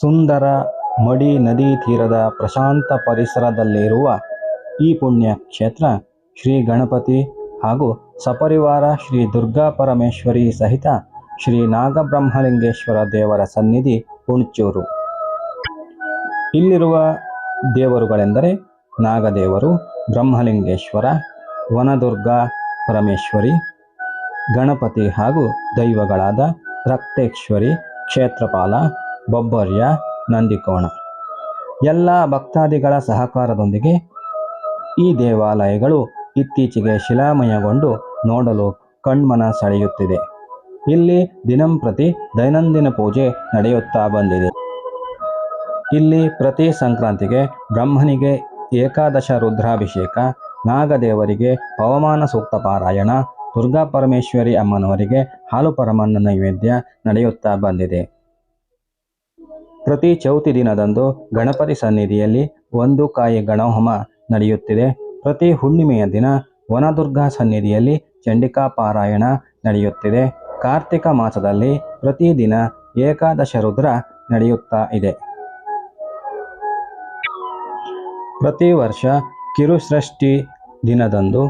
ಸುಂದರ ಮಡಿ ನದಿ ತೀರದ ಪ್ರಶಾಂತ ಪರಿಸರದಲ್ಲಿರುವ ಈ ಪುಣ್ಯ ಕ್ಷೇತ್ರ ಶ್ರೀ ಗಣಪತಿ ಹಾಗೂ ಸಪರಿವಾರ ಶ್ರೀ ದುರ್ಗಾ ಪರಮೇಶ್ವರಿ ಸಹಿತ ಶ್ರೀ ನಾಗಬ್ರಹ್ಮಲಿಂಗೇಶ್ವರ ದೇವರ ಸನ್ನಿಧಿ ಹುಣಚೂರು. ಇಲ್ಲಿರುವ ದೇವರುಗಳೆಂದರೆ ನಾಗದೇವರು, ಬ್ರಹ್ಮಲಿಂಗೇಶ್ವರ, ವನದುರ್ಗ ಪರಮೇಶ್ವರಿ, ಗಣಪತಿ ಹಾಗೂ ದೈವಗಳಾದ ರಕ್ತೇಶ್ವರಿ, ಕ್ಷೇತ್ರಪಾಲ ಬೊಬ್ಬರ್ಯ ನಂದಿಕೋಣ. ಎಲ್ಲ ಭಕ್ತಾದಿಗಳ ಸಹಕಾರದೊಂದಿಗೆ ಈ ದೇವಾಲಯಗಳು ಇತ್ತೀಚೆಗೆ ಶಿಲಾಮಯಗೊಂಡು ನೋಡಲು ಕಣ್ಮನ ಸೆಳೆಯುತ್ತಿದೆ. ಇಲ್ಲಿ ದಿನಂಪ್ರತಿ ದೈನಂದಿನ ಪೂಜೆ ನಡೆಯುತ್ತಾ ಬಂದಿದೆ. ಇಲ್ಲಿ ಪ್ರತಿ ಸಂಕ್ರಾಂತಿಗೆ ಬ್ರಹ್ಮನಿಗೆ ಏಕಾದಶ ರುದ್ರಾಭಿಷೇಕ, ನಾಗದೇವರಿಗೆ ಪವಮಾನ ಸೂಕ್ತ ಪಾರಾಯಣ ದುರ್ಗಾ ಪರಮೇಶ್ವರಿ ಅಮ್ಮನವರಿಗೆ ಹಾಲು ಪರಮಾನ್ನ ನೈವೇದ್ಯ ನಡೆಯುತ್ತಾ ಬಂದಿದೆ. ಪ್ರತಿ ಚೌತಿ ದಿನದಂದು ಗಣಪತಿ ಸನ್ನಿಧಿಯಲ್ಲಿ ಒಂದು ಕಾಯಿ ಗಣಹೋಮ ನಡೆಯುತ್ತಿದೆ. ಪ್ರತಿ ಹುಣ್ಣಿಮೆಯ ದಿನ ವನದುರ್ಗಾ ಸನ್ನಿಧಿಯಲ್ಲಿ ಚಂಡಿಕಾ ಪಾರಾಯಣ ನಡೆಯುತ್ತಿದೆ. ಕಾರ್ತಿಕ ಮಾಸದಲ್ಲಿ ಪ್ರತಿದಿನ ಏಕಾದಶ ರುದ್ರ ನಡೆಯುತ್ತಾ ಇದೆ. ಪ್ರತಿ ವರ್ಷ ಕಿರುಸೃಷ್ಟಿ ದಿನದಂದು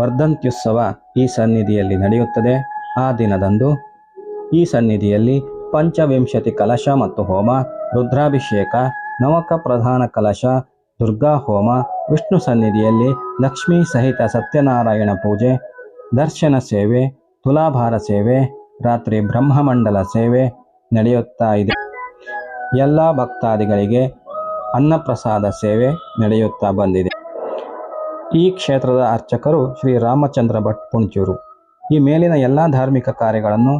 ವರ್ಧಂತ್ಯುತ್ಸವ ಈ ಸನ್ನಿಧಿಯಲ್ಲಿ ನಡೆಯುತ್ತದೆ. ಆ ದಿನದಂದು ಈ ಸನ್ನಿಧಿಯಲ್ಲಿ ಪಂಚವಿಂಶತಿ ಕಲಶ ಮತ್ತು ಹೋಮ, ರುದ್ರಾಭಿಷೇಕ, ನವಕ ಪ್ರಧಾನ ಕಲಶ, ದುರ್ಗಾ ಹೋಮ, ವಿಷ್ಣು ಸನ್ನಿಧಿಯಲ್ಲಿ ಲಕ್ಷ್ಮೀ ಸಹಿತ ಸತ್ಯನಾರಾಯಣ ಪೂಜೆ, ದರ್ಶನ ಸೇವೆ, ತುಲಾಭಾರ ಸೇವೆ, ರಾತ್ರಿ ಬ್ರಹ್ಮಮಂಡಲ ಸೇವೆ ನಡೆಯುತ್ತಾ ಇದೆ. ಎಲ್ಲ ಭಕ್ತಾದಿಗಳಿಗೆ ಅನ್ನಪ್ರಸಾದ ಸೇವೆ ನಡೆಯುತ್ತಾ ಬಂದಿದೆ. ಈ ಕ್ಷೇತ್ರದ ಅರ್ಚಕರು ಶ್ರೀ ರಾಮಚಂದ್ರ ಭಟ್ ಪುಣಚೂರು ಈ ಮೇಲಿನ ಎಲ್ಲ ಧಾರ್ಮಿಕ ಕಾರ್ಯಗಳನ್ನು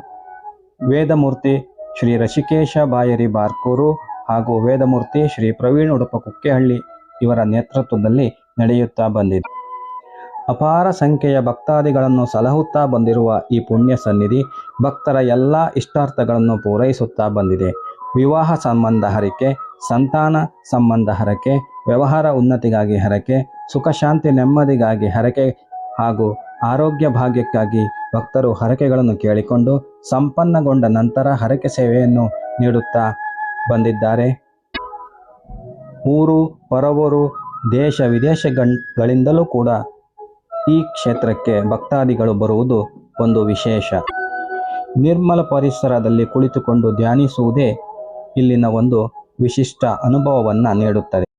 ವೇದಮೂರ್ತಿ ಶ್ರೀ ರಶಿಕೇಶ ಬಾಯರಿ ಬಾರ್ಕೂರು ಹಾಗೂ ವೇದಮೂರ್ತಿ ಶ್ರೀ ಪ್ರವೀಣ್ ಉಡುಪ ಕುಕ್ಕೆಹಳ್ಳಿ ಇವರ ನೇತೃತ್ವದಲ್ಲಿ ನಡೆಯುತ್ತಾ ಬಂದಿದೆ. ಅಪಾರ ಸಂಖ್ಯೆಯ ಭಕ್ತಾದಿಗಳನ್ನು ಸಲಹುತ್ತಾ ಬಂದಿರುವ ಈ ಪುಣ್ಯ ಸನ್ನಿಧಿ ಭಕ್ತರ ಎಲ್ಲ ಇಷ್ಟಾರ್ಥಗಳನ್ನು ಪೂರೈಸುತ್ತಾ ಬಂದಿದೆ. ವಿವಾಹ ಸಂಬಂಧ ಹರಕೆ, ಸಂತಾನ ಸಂಬಂಧ ಹರಕೆ, ವ್ಯವಹಾರ ಉನ್ನತಿಗಾಗಿ ಹರಕೆ ಸುಖ ಶಾಂತಿ ನೆಮ್ಮದಿಗಾಗಿ ಹರಕೆ ಹಾಗೂ ಆರೋಗ್ಯ ಭಾಗ್ಯಕ್ಕಾಗಿ ಭಕ್ತರು ಹರಕೆಗಳನ್ನು ಕೇಳಿಕೊಂಡು ಸಂಪನ್ನಗೊಂಡ ನಂತರ ಹರಕೆ ಸೇವೆಯನ್ನು ನೀಡುತ್ತಾ ಬಂದಿದ್ದಾರೆ. ಊರು ಹೊರವೂರು ದೇಶ ವಿದೇಶಗಳಿಂದಲೂ ಕೂಡ ಈ ಕ್ಷೇತ್ರಕ್ಕೆ ಭಕ್ತಾದಿಗಳು ಬರುವುದು ಒಂದು ವಿಶೇಷ. ನಿರ್ಮಲ ಪರಿಸರದಲ್ಲಿ ಕುಳಿತುಕೊಂಡು ಧ್ಯಾನಿಸುವುದೇ ಇಲ್ಲಿನ ಒಂದು ವಿಶಿಷ್ಟ ಅನುಭವವನ್ನು ನೀಡುತ್ತದೆ.